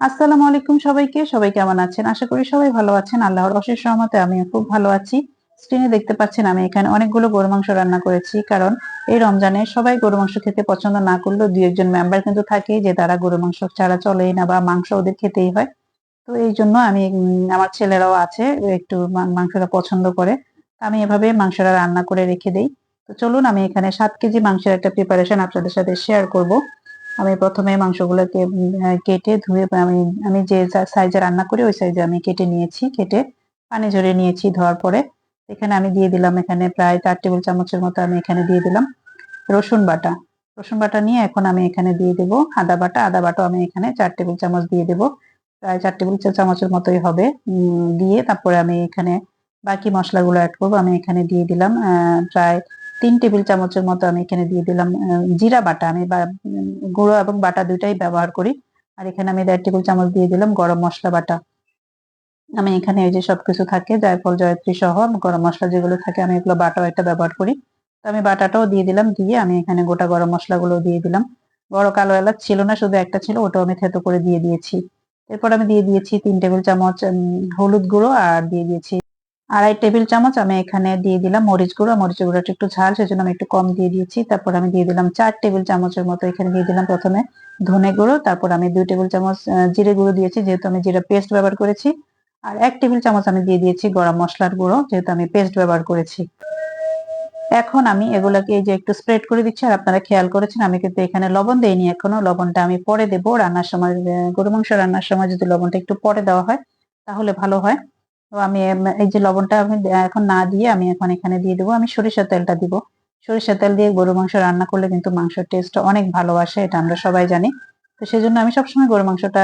আসসালামু আলাইকুম সবাইকে। সবাই কেমন আছেন? আশা করি সবাই ভালো আছেন। আল্লাহর অশেষ সহমতে আমি খুব ভালো আছি। স্ক্রিনে দেখতে পাচ্ছেন আমি এখানে অনেকগুলো গরু মাংস রান্না করেছি, কারণ এই রমজানে সবাই গরু মাংস খেতে পছন্দ না করলেও দুই একজন মেম্বার কিন্তু থাকে যে তারা গরু মাংস ছাড়া চলেই না বা মাংস ওদের খেতেই হয়। তো এই জন্য আমি আমার ছেলেরাও আছে একটু মাংসটা পছন্দ করে। আমি এভাবে মাংসটা রান্না করে রেখে দেই। তো চলুন আমি এখানে সাত কেজি মাংসের একটা প্রিপারেশন আপনাদের সাথে শেয়ার করব। আমি প্রথমে মাংসগুলোকে কেটে ধুয়ে আমি আমি যে সাইজে রান্না করি, ওই সাইজে আমি কেটে নিয়েছি, কেটে পানি ঝরিয়ে নিয়েছি ধোয়ার পরে। এখানে আমি দিয়ে দিলাম এখানে প্রায় চার টেবিল চামচের মতো আমি এখানে দিয়ে দিলাম রসুন বাটা। রসুন বাটা নিয়ে এখন আমি এখানে দিয়ে দেবো আদা বাটা। আদা বাটা আমি এখানে চার টেবিল চামচ দিয়ে দেবো। প্রায় চার টেবিল চামচের মতোই হবে দিয়ে তারপরে আমি এখানে বাকি মশলাগুলো অ্যাড করব। আমি এখানে দিয়ে দিলাম প্রায় তিন টেবিল চামচের মতো আমি এখানে দিয়ে দিলাম জিরা বাটা। আমি গুঁড়ো এবং বাটা দুইটাই ব্যবহার করি। আর এখানে আমি দেড় টেবিল চামচ দিয়ে দিলাম গরম মশলা বাটা। আমি এখানে এই যে সবকিছু থাকে, জায়ফল, জয়ত্রী সহ গরম মশলা যেগুলো থাকে, আমি এগুলো বাটাও একটা ব্যবহার করি। তো আমি বাটাটাও দিয়ে দিলাম, দিয়ে আমি এখানে গোটা গরম মশলাগুলো দিয়ে দিলাম। বড় কালো এলাচ ছিল না, শুধু একটা ছিল, ওটাও আমি থেতো করে দিয়ে দিয়েছি। এরপর আমি দিয়ে দিয়েছি তিন টেবিল চামচ হলুদ গুঁড়ো, আর দিয়ে দিয়েছি আড়াই টেবিল চামচ আমি এখানে দিয়ে দিলাম মরিচ গুঁড়ো। মরিচ গুঁড়োটা একটু ঝাল, সেজন্য আমি একটু কম দিয়ে দিয়েছি। তারপর আমি দিয়ে দিলাম চার টেবিল চামচের মতো এখানে দিয়ে দিলাম প্রথমে ধনে গুঁড়ো। তারপর আমি দুই টেবিল চামচ জিরে গুঁড়ো দিয়েছি, যেহেতু আমি জিরা পেস্ট ব্যবহার করেছি। আর এক টেবিল চামচ আমি দিয়ে দিয়েছি গরম মশলার গুঁড়ো, যেহেতু আমি পেস্ট ব্যবহার করেছি। এখন আমি এগুলাকে এই যে একটু স্প্রেড করে দিচ্ছি, আর আপনারা খেয়াল করেছেন, আমি কিন্তু এখানে লবণ দেইনি এখনও। লবণটা আমি পরে দেবো। রান্নার সময় গরু মাংস রান্নার সময় যদি লবণটা একটু পরে দেওয়া হয়, তাহলে ভালো হয়। তো আমি এই যে লবণটা আমি এখন না দিয়ে আমি এখন এখানে দিয়ে দেবো। আমি সরিষার তেলটা দিব। সরিষার তেল দিয়ে গরু মাংস রান্না করলে কিন্তু মাংসের টেস্ট অনেক ভালো আসে, এটা আমরা সবাই জানি। তো সেই জন্য আমি সবসময় গরু মাংসটা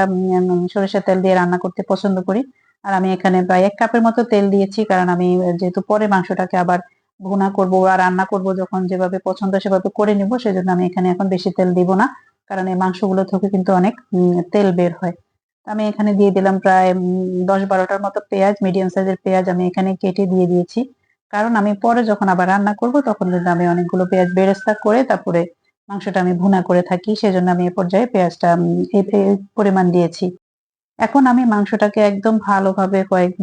সরিষার তেল দিয়ে রান্না করতে পছন্দ করি। আর আমি এখানে প্রায় এক কাপের মতো তেল দিয়েছি, কারণ আমি যেহেতু পরে মাংসটাকে আবার ভুনা করব আর রান্না করব যখন যেভাবে পছন্দ সেভাবে করে নিব, সেজন্য আমি এখানে এখন বেশি তেল দিব না। কারণ এই মাংসগুলো থেকে কিন্তু অনেক তেল বের হয়। আমি এখানে দিয়ে দিলাম প্রায় দশ বারোটার মতো পেঁয়াজ মিডিয়াম সাইজের পেঁয়াজ আমি এখানে কেটে দিয়ে দিয়েছি। কারণ আমি পরে যখন আবার রান্না করব, তখন কিন্তু আমি অনেকগুলো পেঁয়াজ বেরেস্তা করে তারপরে মাংসটা আমি ভুনা করে থাকি, সেজন্য আমি এ পর্যায়ে পেঁয়াজটা এই পরিমাণ দিয়েছি। এখন আমি মাংসটাকে একদম ভালোভাবে কয়েক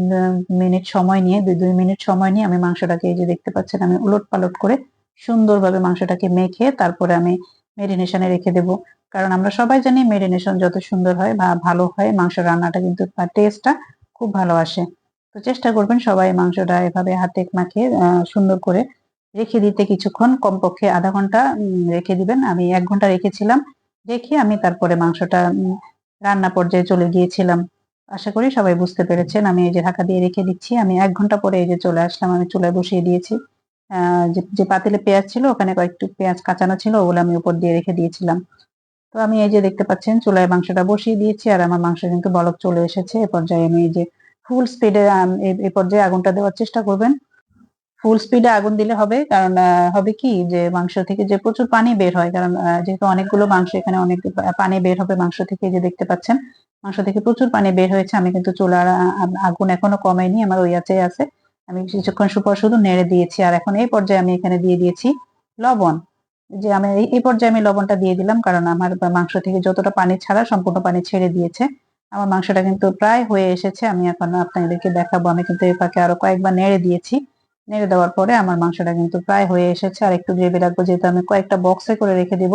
মিনিট সময় নিয়ে, দুই দুই মিনিট সময় নিয়ে আমি মাংসটাকে এই যে দেখতে পাচ্ছেন, আমি উলট পালট করে সুন্দরভাবে মাংসটাকে মেখে তারপরে আমি মেরিনেশনে রেখে দেব। কারণ আমরা সবাই জানি মেরিনেশন যত সুন্দর হয় বা ভালো হয় মাংস রান্নাটা কিন্তু টেস্টটা খুব ভালো আসে। তো চেষ্টা করবেন সবাই মাংসটা এভাবে হাতে আহ, সুন্দর করে রেখে দিতে কিছুক্ষণ। কমপক্ষে আধা ঘণ্টা রেখে দিবেন। আমি এক ঘণ্টা রেখেছিলাম রেখে আমি তারপরে মাংসটা রান্না পর্যায়ে চলে গিয়েছিলাম। আশা করি সবাই বুঝতে পেরেছেন। আমি এই যে ঢাকা দিয়ে রেখে দিচ্ছি আমি এক ঘণ্টা পরে এই যে চলে আসলাম আমি চুলায় বসিয়ে দিয়েছি। যে পাতিলে পেঁয়াজ ছিল, ওখানে কয়েকটু পেঁয়াজ কাঁচানো ছিল, ওগুলো আমি উপর দিয়ে রেখে দিয়েছিলাম। তো আমি এই যে দেখতে পাচ্ছেন, চুলায় মাংসটা বসিয়ে দিয়েছি, আর আমার মাংস কিন্তু বলক চলে এসেছে। এ পর্যায়ে আমি এই যে ফুল স্পিডে এই পর্যায়ে আগুনটা দেওয়ার চেষ্টা করবেন। ফুল স্পিডে আগুন দিলে হবে, কারণ হবে কি যে মাংস থেকে যে প্রচুর পানি বের হয়, কারণ যেহেতু অনেকগুলো মাংস এখানে অনেক পানি বের হবে মাংস থেকে যে দেখতে পাচ্ছেন, মাংস থেকে প্রচুর পানি বের হয়েছে। আমি কিন্তু চুলার আগুন এখনও কমাইনি, আমার ওই আছে আছে। আমি কিছুক্ষণ সুপর শুধু নেড়ে দিয়েছি, আর এখন এই পর্যায়ে আমি এখানে দিয়ে দিয়েছি লবণ। যে আমি এই পর্যায়ে আমি লবণটা দিয়ে দিলাম, কারণ আমার মাংস থেকে যতটা পানি ছাড়া সম্পূর্ণ পানি ছেড়ে দিয়েছে। আমার মাংসটা কিন্তু প্রায় হয়ে এসেছে, আমি এখন আপনাদেরকে দেখাবো। আমি কিন্তু এই ফাঁকে আরও কয়েকবার নেড়ে দিয়েছি। নেড়ে দেওয়ার পরে আমার মাংসটা কিন্তু প্রায় হয়ে এসেছে, আর একটু গ্রেভি রাখব, যেহেতু আমি কয়েকটা বক্সে করে রেখে দিব,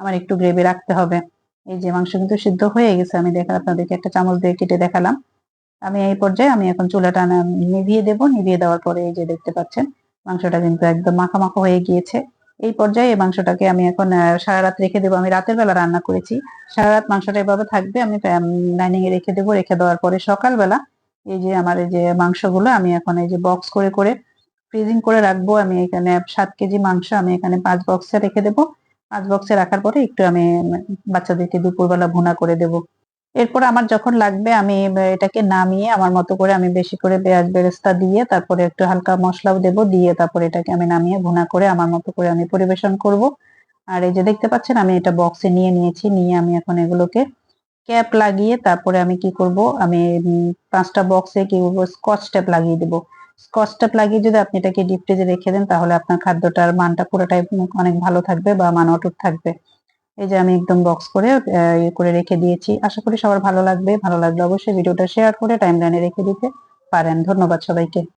আমার একটু গ্রেভি রাখতে হবে। এই যে মাংস কিন্তু সিদ্ধ হয়ে গেছে, আমি দেখা আপনাদেরকে একটা চামচ দিয়ে কেটে দেখালাম। আমি এই পর্যায়ে আমি এখন চুলাটা নিভিয়ে দেব। নিভিয়ে দেওয়ার পরে এই যে দেখতে পাচ্ছেন, মাংসটা কিন্তু একদম মাখা মাখা হয়ে গিয়েছে। এই পর্যায়ে এই মাংসটাকে আমি এখন সারা রাত রেখে দেবো। আমি রাতের বেলা রান্না করেছি। সারা রাত মাংসটা এভাবে থাকবে, আমি ডাইনিং এ রেখে দেবো। রেখে দেওয়ার পরে সকালবেলা এই যে আমার এই যে মাংসগুলো, আমি এখন এই যে বক্স করে করে ফ্রিজিং করে রাখব। আমি এখানে সাত কেজি মাংস আমি এখানে পাঁচ বক্সে রেখে দেবো। পাঁচ বক্সে রাখার পরে একটু আমি বাচ্চাদেরকে দুপুরবেলা ভুনা করে দেব। এরপর আমার যখন লাগবে, আমি এটাকে নামিয়ে আমার মতো করে আমি বেশি করে পেঁয়াজ বেরেস্তা দিয়ে তারপরে একটু হালকা মশলাও দেব, দিয়ে তারপরে এটাকে আমি নামিয়ে ভুনা করে আমার মতো করে আমি পরিবেশন করব। আর এই যে দেখতে পাচ্ছেন, আমি এটা বক্সে নিয়ে নিয়েছি, নিয়ে আমি এখন এগুলোকে ক্যাপ লাগিয়ে তারপরে আমি কি করব, আমি পাঁচটা বক্সে কি করব স্কচ ট্যাপ লাগিয়ে দেবো। স্কচ ট্যাপ লাগিয়ে যদি আপনি এটাকে ডিপ ফ্রিজে রেখে দেন, তাহলে আপনার খাদ্যটার মানটা পুরোটাই অনেক ভালো থাকবে বা মান অটুট থাকবে। এই যে আমি একদম বক্স করে ইয়ে করে রেখে দিয়েছি। আশা করি সবার ভালো লাগবে। ভালো লাগলে অবশ্যই ভিডিওটা শেয়ার করে টাইমলাইনে রেখে দিতে পারেন। ধন্যবাদ সবাইকে।